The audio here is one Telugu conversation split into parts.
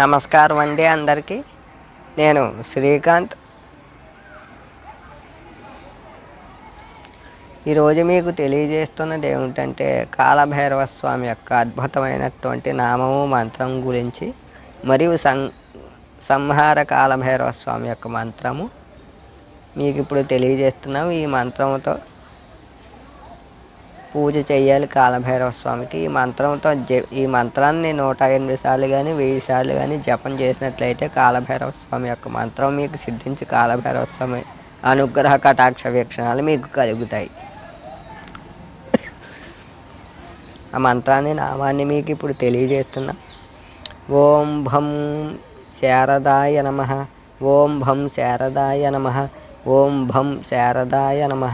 నమస్కారం అండి అందరికీ. నేను శ్రీకాంత్. ఈరోజు మీకు తెలియజేస్తున్నది ఏమిటంటే కాలభైరవ స్వామి యొక్క అద్భుతమైనటువంటి నామము మంత్రం గురించి మరియు సం సంహార కాలభైరవ స్వామి యొక్క మంత్రము. మీకు ఇప్పుడు తెలియజేస్తున్నాం ఈ మంత్రంతో పూజ చేయాలి కాలభైరవ స్వామికి ఈ మంత్రంతో జ ఈ మంత్రాన్ని నూట ఎనిమిది సార్లు కానీ వెయ్యి సార్లు కానీ జపం చేసినట్లయితే కాలభైరవ స్వామి యొక్క మంత్రం మీకు సిద్ధించి కాలభైరవ స్వామి అనుగ్రహ కటాక్ష వీక్షణాలు మీకు కలుగుతాయి. ఆ మంత్రాన్ని నామాన్ని మీకు ఇప్పుడు తెలియజేస్తున్నా. ఓం భం శారదాయ నమ. ఓం భం శారదాయ నమ. ఓం భం శారదాయ నమ.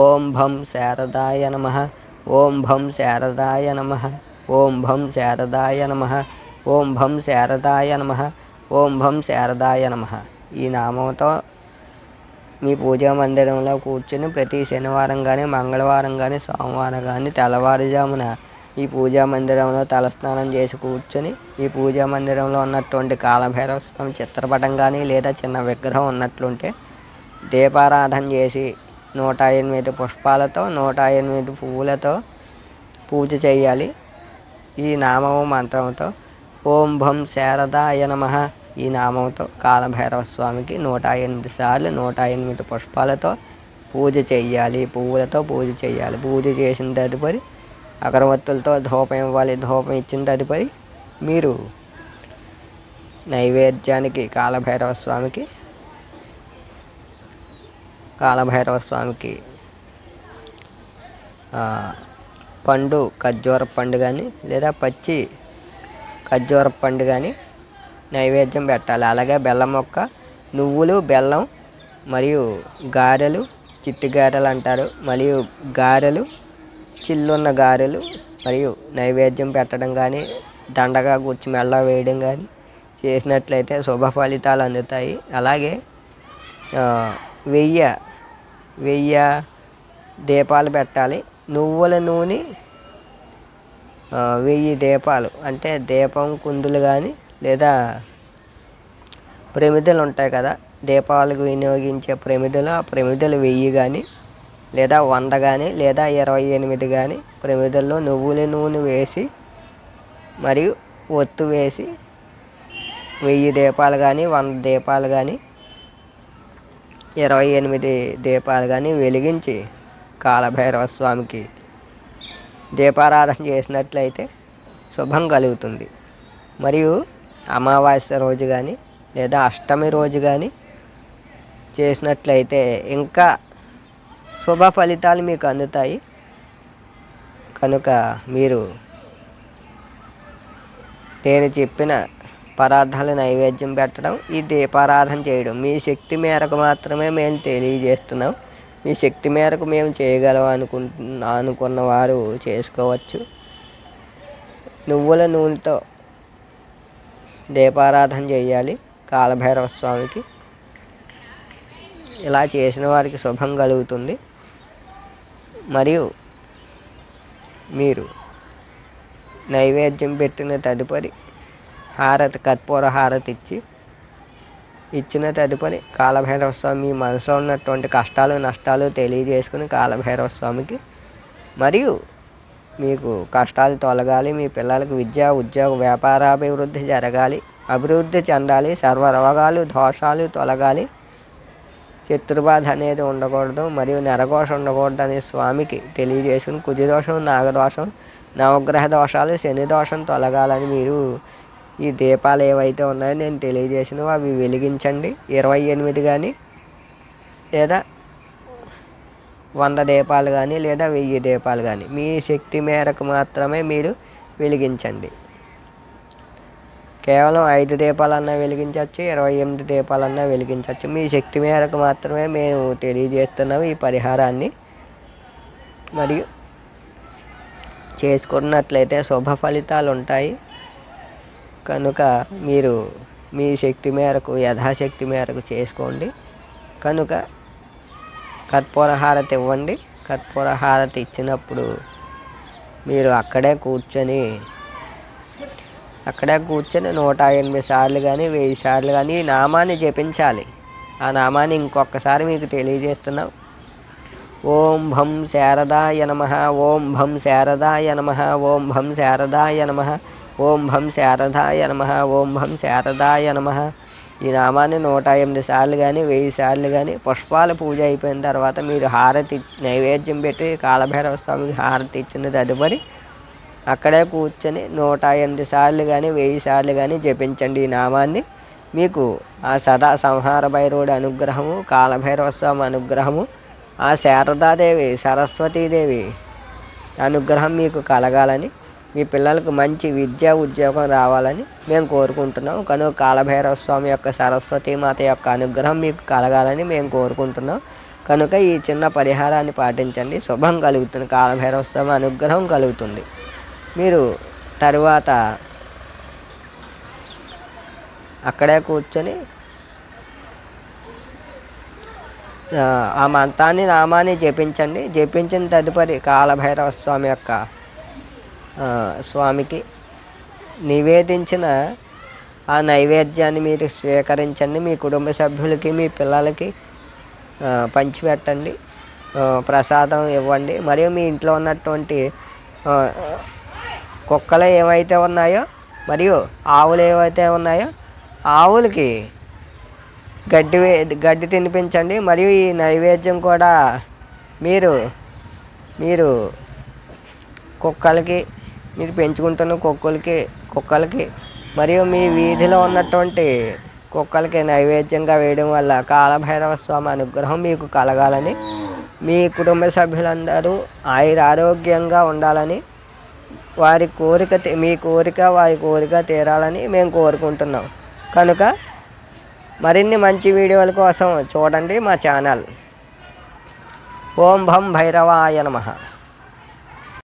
ఓం భం శారదాయ నమ. ఓం భం శారదాయ నమ. ఓం భం శారదాయ నమ. ఓం భం శారదాయ నమ. ఓం భం శారదాయ నమ. ఈ నామంతో మీ పూజా మందిరంలో కూర్చుని ప్రతి శనివారం కానీ మంగళవారం కానీ సోమవారం కానీ తెల్లవారుజామున ఈ పూజా మందిరంలో తలస్నానం చేసి కూర్చొని ఈ పూజా మందిరంలో ఉన్నటువంటి కాలభైరవ స్వామి చిత్రపటం కానీ లేదా చిన్న విగ్రహం ఉన్నట్లుంటే దీపారాధన చేసి నూట ఎనిమిది పుష్పాలతో నూట ఎనిమిది పువ్వులతో పూజ చేయాలి. ఈ నామము మంత్రంతో ఓం భం శారదాయ నమ. ఈ నామంతో కాలభైరవ స్వామికి నూట ఎనిమిది సార్లు నూట ఎనిమిది పుష్పాలతో పూజ చేయాలి. పువ్వులతో పూజ చేయాలి. పూజ చేసిన తదుపరి అగరవత్తులతో ధూపం ఇవ్వాలి. ధూపం ఇచ్చిన తదుపరి మీరు నైవేద్యానికి కాలభైరవ స్వామికి కాలభైరవ స్వామికి పండు ఖర్జూర పండు కానీ లేదా పచ్చి ఖర్జూర పండు కానీ నైవేద్యం పెట్టాలి. అలాగే బెల్లం మొక్క నువ్వులు బెల్లం మరియు గారెలు చిట్టి గారెలు అంటారు. మరియు గారెలు చిల్లున్న గారెలు మరియు నైవేద్యం పెట్టడం కానీ దండగా కూర్చి మెల్ల వేయడం కానీ చేసినట్లయితే శుభ ఫలితాలు అందుతాయి. అలాగే వెయ్య వెయ్యి వెయ్యి దీపాలు పెట్టాలి. నువ్వుల నూనె వెయ్యి దీపాలు. అంటే దీపం కుందులు కానీ లేదా ప్రమిదలు ఉంటాయి కదా దీపాలకు వినియోగించే ప్రమిదలు ఆ ప్రమిదలు వెయ్యి కానీ లేదా వంద కానీ లేదా ఇరవై ఎనిమిది కానీ ప్రమిదల్లో నువ్వుల నూనె వేసి మరియు ఒత్తు వేసి వెయ్యి దీపాలు కానీ వంద దీపాలు కానీ ఇరవై ఎనిమిది దీపాలు కానీ వెలిగించి కాలభైరవ స్వామికి దీపారాధన చేసినట్లయితే శుభం కలుగుతుంది. మరియు అమావాస్య రోజు కానీ లేదా అష్టమి రోజు కానీ చేసినట్లయితే ఇంకా శుభ ఫలితాలు మీకు అందుతాయి. కనుక మీరు నేను చెప్పిన పదార్థాలు నైవేద్యం పెట్టడం ఈ దీపారాధన చేయడం. మీ శక్తి మేరకు మాత్రమే మేము తెలియజేస్తున్నాం. మీ శక్తి మేరకు మేము చేయగలం అనుకుంటున్న అనుకున్న వారు చేసుకోవచ్చు. నువ్వుల నూనెతో దీపారాధన చేయాలి కాలభైరవ స్వామికి. ఇలా చేసిన వారికి శుభం కలుగుతుంది. మరియు మీరు నైవేద్యం పెట్టిన తదుపరి హారతి కర్పూర హారతి ఇచ్చి ఇచ్చిన తదుపరి కాలభైరవ స్వామి మీ మనసులో ఉన్నటువంటి కష్టాలు నష్టాలు తెలియజేసుకుని కాలభైరవ స్వామికి మరియు మీకు కష్టాలు తొలగాలి మీ పిల్లలకు విద్య ఉద్యోగ వ్యాపారాభివృద్ధి జరగాలి అభివృద్ధి చెందాలి సర్వ రోగాలు దోషాలు తొలగాలి శత్రుబాధ అనేది ఉండకూడదు మరియు నెరఘోష ఉండకూడదు అనే స్వామికి తెలియజేసుకుని కుజదోషం నాగదోషం నవగ్రహ దోషాలు శని దోషం తొలగాలని మీరు ఈ దీపాలు ఏవైతే ఉన్నాయో నేను తెలియజేసినవి అవి వెలిగించండి. ఇరవై ఎనిమిది కానీ లేదా వంద దీపాలు కానీ లేదా వెయ్యి దీపాలు కానీ మీ శక్తి మేరకు మాత్రమే మీరు వెలిగించండి. కేవలం ఐదు దీపాలన్నా వెలిగించవచ్చు ఇరవై ఎనిమిది దీపాలన్నా వెలిగించవచ్చు. మీ శక్తి మేరకు మాత్రమే మేము తెలియజేస్తున్నాము ఈ పరిహారాన్ని. మరియు చేసుకున్నట్లయితే శుభ ఫలితాలు ఉంటాయి కనుక మీరు మీ శక్తి మేరకు యథాశక్తి మేరకు చేసుకోండి. కనుక కర్పూర హారతి ఇవ్వండి. కర్పూర హారతి ఇచ్చినప్పుడు మీరు అక్కడే కూర్చొని అక్కడే కూర్చొని నూట ఎనిమిది సార్లు కానీ వెయ్యి సార్లు కానీ ఈ నామాన్ని జపించాలి. ఆ నామాన్ని ఇంకొకసారి మీకు తెలియజేస్తున్నాం. ఓం భం శారదాయ నమ ఓం భం శారదాయ నమ ఓం భం శారదాయ నమ. ఓం భం శారదాయ నమ ఓం భం శారదాయ నమ. ఈ నామాన్ని నూట ఎనిమిది సార్లు కానీ వెయ్యి సార్లు కానీ పుష్పాల పూజ అయిపోయిన తర్వాత మీరు హారతి నైవేద్యం పెట్టి కాలభైరవ స్వామికి హారతి ఇచ్చిన తదుపరి అక్కడే కూర్చొని నూట ఎనిమిది సార్లు కానీ వెయ్యి సార్లు కానీ జపించండి ఈ నామాన్ని. మీకు ఆ సదా సంహార భైరవుడి అనుగ్రహము కాలభైరవ స్వామి అనుగ్రహము ఆ శారదాదేవి సరస్వతీదేవి అనుగ్రహం మీకు కలగాలని మీ పిల్లలకు మంచి విద్య ఉద్యోగం రావాలని మేము కోరుకుంటున్నాం. కనుక కాలభైరవ స్వామి యొక్క సరస్వతి మాత యొక్క అనుగ్రహం మీకు కలగాలని మేము కోరుకుంటున్నాం. కనుక ఈ చిన్న పరిహారాన్ని పాటించండి. శుభం కలుగుతుంది. కాలభైరవ స్వామి అనుగ్రహం కలుగుతుంది. మీరు తరువాత అక్కడే కూర్చొని ఆ, మంత్రాన్ని నామాన్ని జపించండి. జపించిన తదుపరి కాలభైరవ స్వామి యొక్క స్వామికి నివేదించిన ఆ నైవేద్యాన్ని మీరు స్వీకరించండి. మీ కుటుంబ సభ్యులకి మీ పిల్లలకి పంచిపెట్టండి. ప్రసాదం ఇవ్వండి. మరియు మీ ఇంట్లో ఉన్నటువంటి కుక్కలు ఏవైతే ఉన్నాయో మరియు ఆవులు ఏవైతే ఉన్నాయో ఆవులకి గడ్డి వే- గడ్డి తినిపించండి. మరియు ఈ నైవేద్యం కూడా మీరు మీరు కుక్కలకి మీరు పెంచుకుంటున్న కుక్కలకి కుక్కలకి మరియు మీ వీధిలో ఉన్నటువంటి కుక్కలకి నైవేద్యంగా వేయడం వల్ల కాలభైరవ స్వామి అనుగ్రహం మీకు కలగాలని మీ కుటుంబ సభ్యులందరూ ఆయుర ఆరోగ్యంగా ఉండాలని వారి కోరిక మీ కోరిక వారి కోరిక తీరాలని మేము కోరుకుంటున్నాం. కనుక మరిన్ని మంచి వీడియోల కోసం చూడండి మా ఛానల్. ఓం భం భైరవాయ నమః.